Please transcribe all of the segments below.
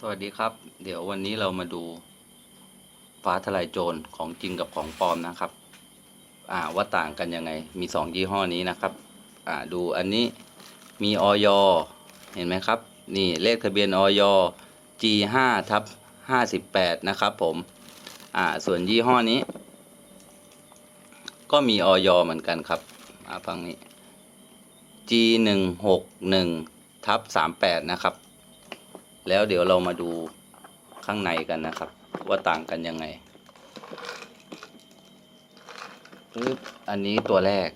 สวัสดีครับ เดี๋ยววันนี้เรามาดูฟ้าทลายโจรของจริงกับของปลอมนะครับ อ่าว่าต่างกันยังไง มีสองยี่ห้อนี้นะครับ อ่าดูอันนี้มีออยเห็นไหมครับ นี่เลขทะเบียนออย G5 ทับ58 นะครับผม อ่าส่วนยี่ห้อนี้ ก็มีออยเหมือนกันครับ อ่าฟังนี้ G161 ทับ38 นะครับ แล้วเดี๋ยวเรามาดูข้างในกันนะครับ ว่าต่างกันยังไงปึ๊บอันนี้ตัวแรก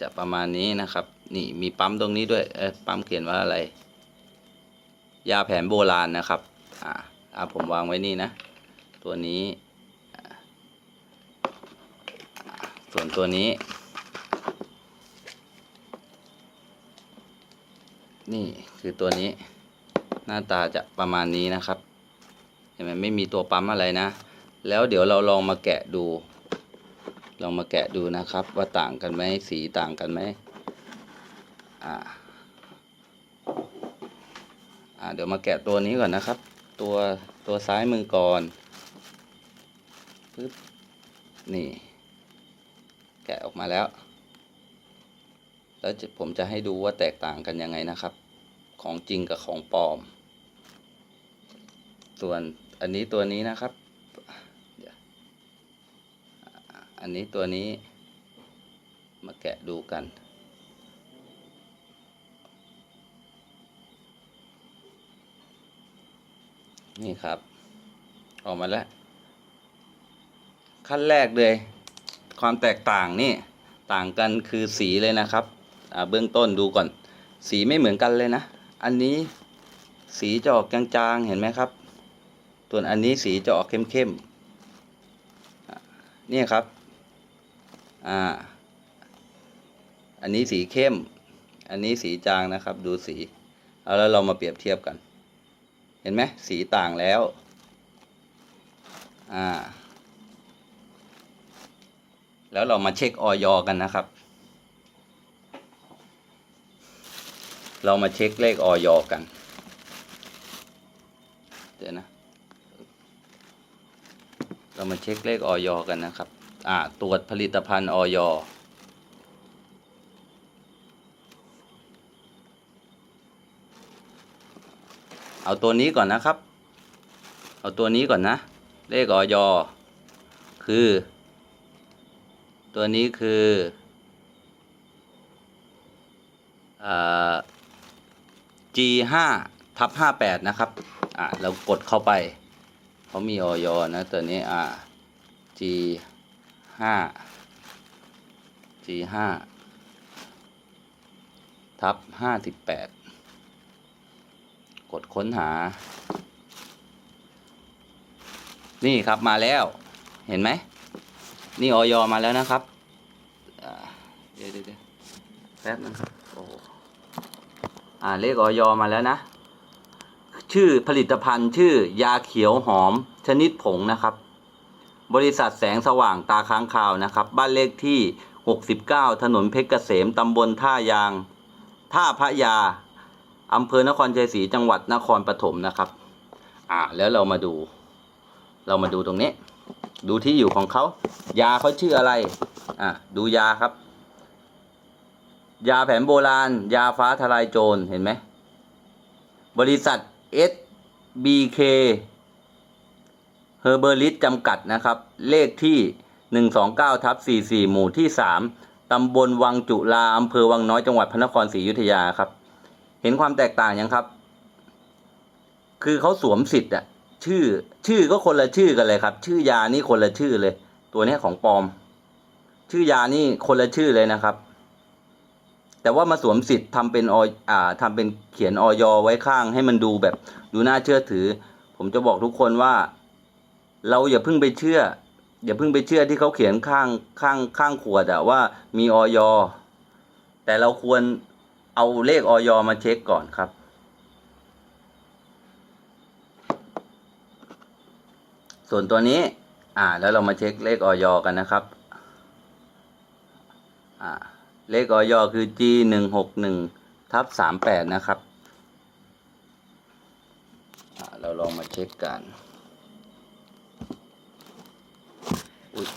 จะประมาณนี้นะครับ นี่มีปั๊มตรงนี้ด้วยเออปั๊มเขียนว่าอะไร ยาแผนโบราณนะครับ อ่าอ่าผมวางไว้นี่นะ ตัวนี้ ส่วนตัวนี้ นี่คือตัวนี้ หน้าตาจะประมาณนี้นะครับเห็นไหมไม่มีตัวปั๊มอะไรนะ แล้วเดี๋ยวเราลองมาแกะดู ลองมาแกะดูนะครับ ว่าต่างกันไหมสีต่างกันไหมอ่าอ่าเดี๋ยวมาแกะตัวนี้ก่อนนะครับ ตัวตัวซ้ายมือก่อนปึ๊บนี่ แกะออกมาแล้ว แล้วผมจะให้ดูว่าแตกต่างกันยังไงนะครับ ของจริงกับของปลอม ส่วนอันนี้ตัวนี้นะครับ อันนี้ตัวนี้มาแกะดูกัน นี่ครับ ออกมาแล้ว ขั้นแรกเลย ความแตกต่างนี่ต่างกันคือสีเลยนะครับอ่าเบื้องต้นดูก่อน สีไม่เหมือนกันเลยนะ อันนี้สีจะออกจางๆ เห็นไหมครับ ส่วนอันนี้สีจะออกเข้มๆนี่ครับ อ่า อันนี้สีเข้ม อันนี้สีจางนะครับ ดูสี เอาแล้วเรามาเปรียบเทียบกัน เห็นไหมสีต่างแล้ว อ่า แล้วเรามาเช็คออยกันนะครับ เรามาเช็คเลขออยกัน เดี๋ยวนะ เรามาเช็คเลขออยกันนะครับ อ่า ตรวจผลิตภัณฑ์ออยเอาตัวนี้ก่อนนะครับ เอาตัวนี้ก่อนนะ เลขออยคือ ตัวนี้คืออ่า G5 ทับ58 นะครับ อ่าเรากดเข้าไป เขามีออยนะตัวนี้อ่า G5 G5 ทับ58กดค้นหา นี่ครับมาแล้ว เห็นไหม นี่ออยมาแล้วนะครับเดี๋ยวเดี๋ยวแป๊บนึงครับโอ้อ่าเลขออยมาแล้วนะ ชื่อผลิตภัณฑ์ ชื่อยาเขียวหอมชนิดผงนะครับ บริษัทแสงสว่างตาค้างคาวนะครับ บ้านเลขที่ 69 ถนนเพชรเกษมตำบลท่ายาง ท่าพระยาอำเภอนครชัยศรีจังหวัดนครปฐมนะครับ อ่า แล้วเรามาดู เรามาดูตรงนี้ ดูที่อยู่ของเขา ยาเขาชื่ออะไร อะดูยาครับ ยาแผนโบราณ ยาฟ้าทลายโจร เห็นไหม บริษัท SBK h e r b e r i s จำกัดนะครับ เลขที่ 129ทับ44 หมู่ที่ 3 ตำบลวังจุฬาอำเภอวังน้อยจังหวัดพระนครศรีอยุธยาครับ เห็นความแตกต่างยังครับ คือเขาสวมสิทธิ์อะชื่อ ชื่อก็คนละชื่อกันเลยครับ ชื่อยานี่คนละชื่อเลย ตัวนี้ของปลอม ชื่อยานี่คนละชื่อเลยนะครับ แต่ว่ามาสวมสิทธิ์ทำเป็นออ่าทำเป็นเขียนออยไว้ข้าง ให้มันดูแบบดูน่าเชื่อถือ ผมจะบอกทุกคนว่า เราอย่าเพิ่งไปเชื่อ อย่าเพิ่งไปเชื่อที่เขาเขียนข้างข้างข้างขวดอะว่ามีออยแต่เราควรเอาเลขออยมาเช็คก่อนครับ ส่วนตัวนี้ อ่า แล้วเรามาเช็คเลขออยกันนะครับ เลขออยคือ G หนึ่งหกหนึ่งทับสามแปดนะครับ เราลองมาเช็คกันอุ๊ย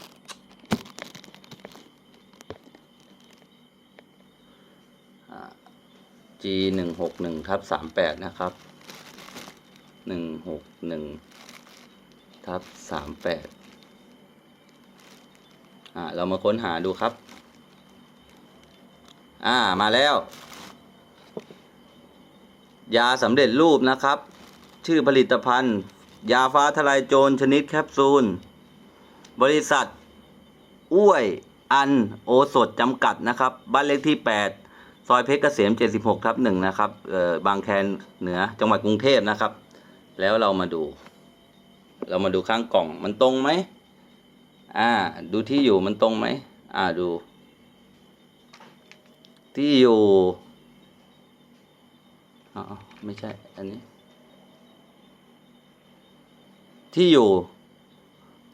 อ่า G หนึ่งหกหนึ่งทับสามแปดนะครับหนึ่งหกหนึ่งทับสามแปดอ่าเรามาค้นหาดูครับ อ่ามาแล้ว ยาสำเร็จรูปนะครับ ชื่อผลิตภัณฑ์ ยาฟ้าทลายโจรชนิดแคปซูล บริษัท อ้วย อัน โอสถจำกัดนะครับ บ้านเลขที่ 8 ซอยเพชรเกษม 76ทับหนึ่งนะครับเออบางแคเหนือจังหวัดกรุงเทพนะครับ แล้วเรามาดู เรามาดูข้างกล่องมันตรงไหมอ่า ดูที่อยู่มันตรงไหมอ่าดู ที่อยู่อ๋อไม่ใช่ อันนี้ ที่อยู่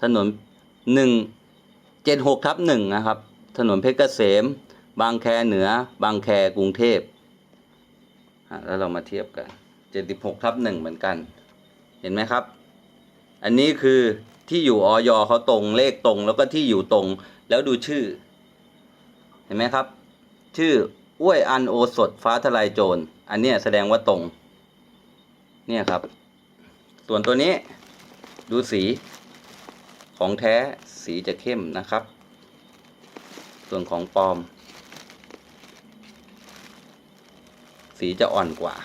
ถนนหนึ่งเจ็ดหกทับหนึ่งนะครับ ถนนเพชรเกษม บางแคเหนือ บางแคกรุงเทพอะแล้วเรามาเทียบกันเจ็ดสิบหกทับหนึ่งเหมือนกัน เห็นไหมครับ อันนี้คือที่อยู่ออยเขาตรงเลขตรงแล้วก็ที่อยู่ตรงแล้วดูชื่อ เห็นไหมครับ ชื่ออ้วยอันโอสถฟ้าทลายโจร อันเนี้ยแสดงว่าตรง เนี่ยครับ ส่วนตัวนี้ดูสีของแท้สีจะเข้มนะครับ ส่วนของปลอม สีจะอ่อนกว่า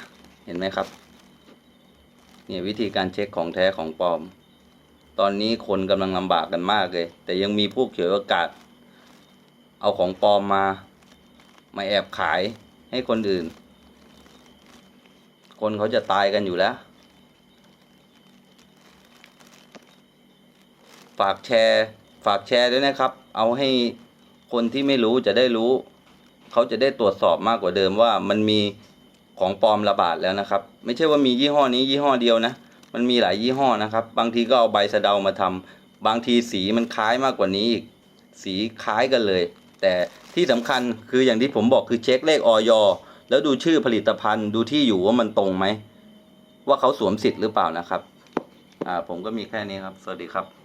เห็นไหมครับ เนี่ยวิธีการเช็คของแท้ของปลอม ตอนนี้คนกำลังลำบากกันมากเลย แต่ยังมีพวกเขียวโอกาสเอาของปลอมมา มาแอบขายให้คนอื่น คนเขาจะตายกันอยู่แล้ว ฝากแชร์ ฝากแชร์ด้วยนะครับ เอาให้คนที่ไม่รู้จะได้รู้ เขาจะได้ตรวจสอบมากกว่าเดิมว่ามันมีของปลอมระบาดแล้วนะครับ ไม่ใช่ว่ามียี่ห้อนี้ยี่ห้อเดียวนะ มันมีหลายยี่ห้อนะครับ บางทีก็เอาใบสะเดามาทำบางทีสีมันคล้ายมากกว่านี้อีก สีคล้ายกันเลย แต่ที่สำคัญคืออย่างที่ผมบอกคือเช็คเลขออยแล้วดูชื่อผลิตภัณฑ์ดูที่อยู่ว่ามันตรงไหม ว่าเขาสวมสิทธิ์หรือเปล่านะครับ อ่าผมก็มีแค่นี้ครับ สวัสดีครับ